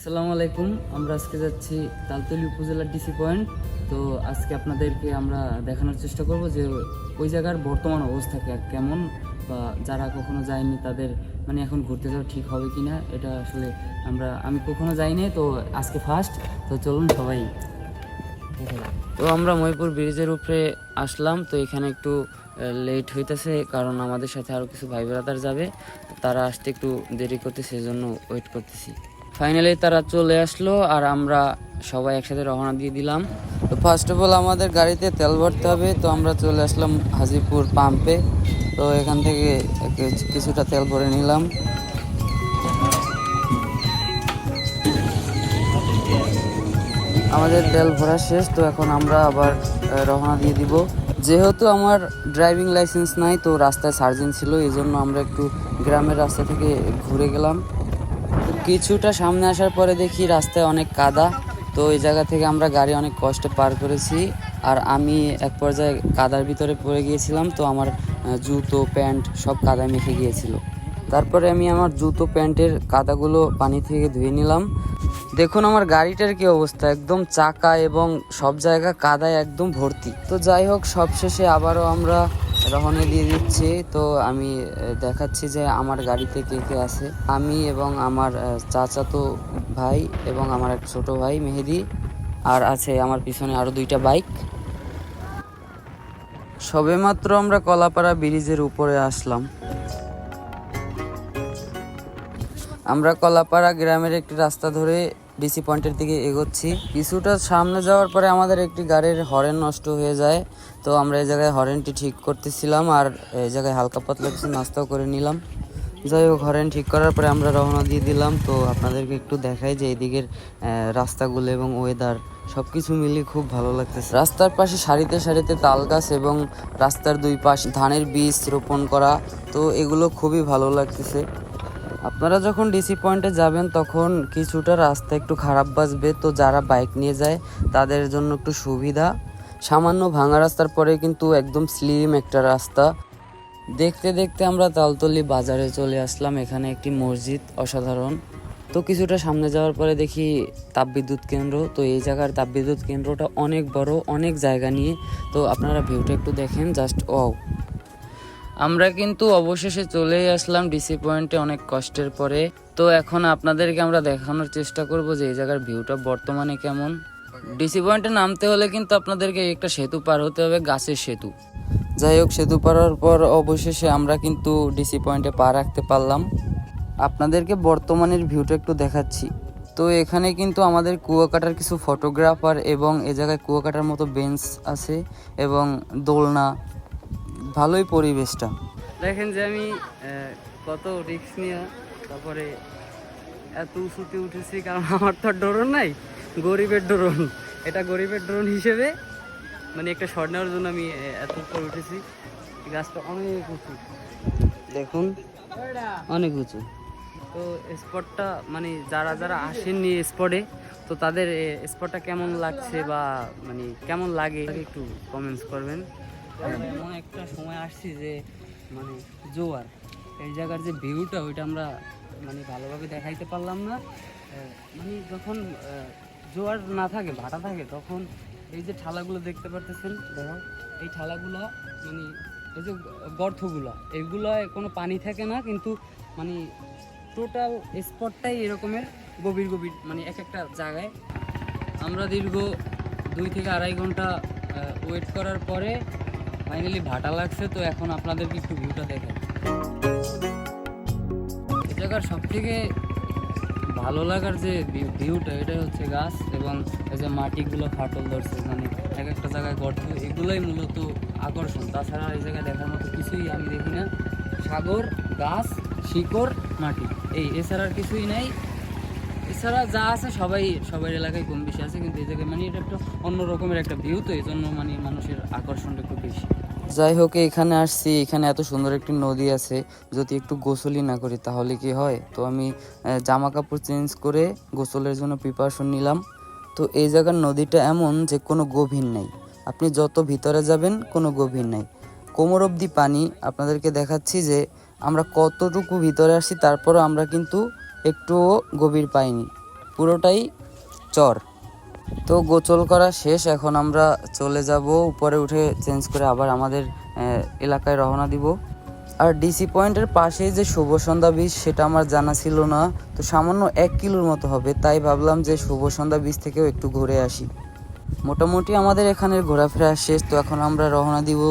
আসসালামু আলাইকুম। আমরা আজকে যাচ্ছি তালতলি উপজেলার ডিসি পয়েন্ট তো আজকে আপনাদেরকে আমরা দেখানোর চেষ্টা করব যে ওই জায়গার বর্তমান অবস্থা কেমন বা যারা কখনো যায়নি তাদের মানে এখন ঘুরতে যাওয়া ঠিক হবে কি না এটা আসলে আমরা আমি কখনো যাইনি তো আজকে ফার্স্ট তো চলুন সবাই তো আমরা ময়পুর ব্রিজের উপরে আসলাম, তো এখানে একটু লেট হইতেছে, কারণ আমাদের সাথে আরও কিছু ভাই ব্রাদার যাবে। তারা আসতে একটু দেরি করতেছে, সেজন্য ওয়েট করতেছি। ফাইনালি তারা চলে আসলো আর আমরা সবাই একসাথে রওনা দিয়ে দিলাম। তো ফার্স্ট অফ অল আমাদের গাড়িতে তেল ভরতে হবে, তো আমরা চলে আসলাম হাজিপুর পাম্পে তো এখান থেকে কিছু- কিছুটা তেল ভরে নিলাম। আমাদের তেল ভরা শেষ, তো এখন আমরা আবার রওনা দিয়ে দিব। যেহেতু আমার ড্রাইভিং লাইসেন্স নাই, তো রাস্তায় সার্জেন্ট ছিল, এই জন্য আমরা একটু গ্রামের রাস্তা থেকে ঘুরে গেলাম। কিছুটা সামনে আসার পরে দেখি রাস্তায় অনেক কাদা। তো এই জায়গা থেকে আমরা গাড়ি অনেক কষ্টে পার করেছি। আর আমি এক পর্যায়ে কাদার ভিতরে পড়ে গিয়েছিলাম, তো আমার জুতো, প্যান্ট সব কাদায় মেখে গিয়েছিল। তারপরে আমি আমার জুতো, প্যান্টের কাদাগুলো পানি থেকে ধুয়ে নিলাম। দেখুন আমার গাড়িটার কি অবস্থা, একদম চাকা এবং সব জায়গা কাদায় একদম ভর্তি। তো যাই হোক, সবশেষে আবারও আমরা রহনে দিয়ে দিচ্ছি। তো আমি দেখাচ্ছি যে আমার গাড়িতে কে কে আছে। আমি এবং আমার চাচাতো ভাই এবং আমার এক ছোট ভাই মেহেদি আর আছে আমার পিছনে আরও দুইটা বাইক। সবেমাত্র আমরা কলাপাড়া ব্রিজের উপরে আসলাম। আমরা কলাপাড়া গ্রামের একটি রাস্তা ধরে ডিসি পয়েন্টের দিকে এগোচ্ছি। কিছুটা সামনে যাওয়ার পরে আমাদের একটি গাড়ির হরেন নষ্ট হয়ে যায়। তো আমরা এই জায়গায় হরেনটি ঠিক করতেছিলাম আর এই জায়গায় হালকা পাতলা কিছু নাস্তাও করে নিলাম। যাই হোক হরেন ঠিক করার পরে আমরা রওনা দিয়ে দিলাম। তো আপনাদেরকে একটু দেখাই যে এদিকের আহ, রাস্তাগুলো এবং ওয়েদার সব কিছু মিলিয়ে খুব ভালো লাগতেছে। রাস্তার পাশে সারিতে সারিতে তাল গাছ এবং রাস্তার দুই পাশ ধানের বীজ রোপণ করা তো এগুলো খুবই ভালো লাগতেছে। আপনারা যখন ডিসি পয়েন্টে যাবেন, তখন কিছুটা রাস্তা একটু খারাপ বাসবে তো যারা বাইক নিয়ে যায়, তাদের জন্য একটু সুবিধা। সামান্য ভাঙা রাস্তার পরে কিন্তু একদম স্লিম একটা রাস্তা। দেখতে দেখতে আমরা তালতলি বাজারে চলে আসলাম, এখানে একটি মসজিদ অসাধারণ। তো কিছুটা সামনে যাওয়ার পরে দেখি তাপবিদ্যুৎ কেন্দ্র। তো এই জায়গার তাপবিদ্যুৎ কেন্দ্রটা অনেক বড়, অনেক জায়গা নিয়ে। তো আপনারা ভিউটা একটু দেখেন জাস্ট ও আমরা কিন্তু অবশেষে চলেই আসলাম ডিসি পয়েন্টে অনেক কষ্টের পরে। তো এখন আপনাদেরকে আমরা দেখানোর চেষ্টা করব যে এই জায়গার ভিউটা বর্তমানে কেমন। ডিসি পয়েন্টে নামতে হলে কিন্তু আপনাদেরকে একটা সেতু পার হতে হবে, গাছের সেতু। যাই হোক, সেতু পারার পর অবশেষে আমরা কিন্তু ডিসি পয়েন্টে পা রাখতে পারলাম। আপনাদেরকে বর্তমানের ভিউটা একটু দেখাচ্ছি। তো এখানে কিন্তু আমাদের কুয়াকাটার কিছু ফটোগ্রাফার এবং এ জায়গায় কুয়াকাটার মতো বেঞ্চ আছে এবং দোলনা ভালোই পরিবেশটা। দেখেন যে আমি কত রিক্স নিয়ে তারপরে এত উঁচুতে উঠেছি, কারণ আমার তো ড্রোন নাই, গরিবের ড্রোন এটা গরিবের ড্রোন হিসেবে মানে একটা শট নেওয়ার জন্য আমি এত উপরে উঠেছি। গাছটা অনেক উঁচু। দেখুন, অনেক উঁচু। তো স্পটটা মানে যারা যারা আসেননি স্পটে তো তাদের স্পটটা কেমন লাগছে বা মানে কেমন লাগে, একটু কমেন্টস করবেন। এমন একটা সময় আসছি যে মানে জোয়ার। এই জায়গার যে ভিউটা, ওইটা আমরা মানে ভালোভাবে দেখাইতে পারলাম না। মানে যখন জোয়ার না থাকে, ভাটা থাকে, তখন এই যে ঠালাগুলো দেখতে পারতেছেন, দেখো, এই ঠালাগুলো মানে এই যে গর্তগুলো, এগুলোয় কোনো পানি থাকে না, কিন্তু মানে টোটাল স্পটটাই এরকমের গভীর গভীর মানে এক একটা জায়গায়। আমরা দীর্ঘ দুই থেকে আড়াই ঘণ্টা ওয়েট করার পরে ফাইনালি ভাটা লাগছে, তো এখন আপনাদেরকে একটু ভিউটা দেখাই। এই জায়গার সব থেকে ভালো লাগার যে ভিউটা এটা হচ্ছে গাছ এবং এই যে মাটিগুলো ফাটল ধরছে মানে এক একটা জায়গায় গর্ত, এগুলোই মূলত আকর্ষণ। তাছাড়া এই জায়গায় দেখার মতো কিছুই আমি দেখি না। সাগর, গাছ, শিকড়, মাটি। এই, এছাড়া আর কিছুই নাই। এছাড়া যা আছে সবাই সবাই এলাকায় কম বেশি আছে, কিন্তু এই জায়গায় মানে এটা একটা অন্য রকমের একটা ভিউ তো এই জন্য মানে মানুষের আকর্ষণটা একটু বেশি। যাই হোক, এখানে আসছি। এখানে এত সুন্দর একটি নদী আছে। যদি একটু গোসলই না করি, তাহলে কি হয়? তো আমি জামা কাপড় চেঞ্জ করে গোসলের জন্য প্রিপারেশন নিলাম। তো এই জায়গার নদীটা এমন যে কোনো গভীর নেই। আপনি যত ভিতরে যাবেন, কোনো গভীর নেই। কোমর অবধি পানি। আপনাদেরকে দেখাচ্ছি যে আমরা কতটুকু ভিতরে আসছি, তারপরও আমরা কিন্তু একটুও গভীর পাইনি। পুরোটাই চর। তো গোচল করা শেষ, এখন আমরা চলে যাব। উপরে উঠে চেঞ্জ করে আবার আমাদের এলাকায় রওনা দিব। আর ডিসি পয়েন্টের পাশেই যে শুভ সন্ধ্যা বীজ সেটা আমার জানা ছিল না। তো সামান্য এক কিলোর মতো হবে, তাই ভাবলাম যে শুভ সন্ধ্যা বীজ থেকেও একটু ঘুরে আসি। মোটামুটি আমাদের এখানের ঘোরাফেরা শেষ, তো এখন আমরা রওনা দিব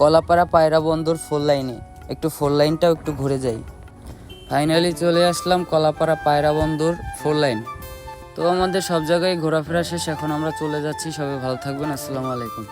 কলাপাড়া পায়রা বন্দর ফোর লাইনে। একটু ফোর লাইনটাও একটু ঘুরে যাই। ফাইনালি চলে আসলাম কলাপাড়া পায়রা বন্দর ফোর লাইন। তো আমাদের সব জায়গায় ঘোরাফেরা শেষ, এখন আমরা চলে যাচ্ছি। সবাই ভালো থাকবেন, আসসালামু আলাইকুম।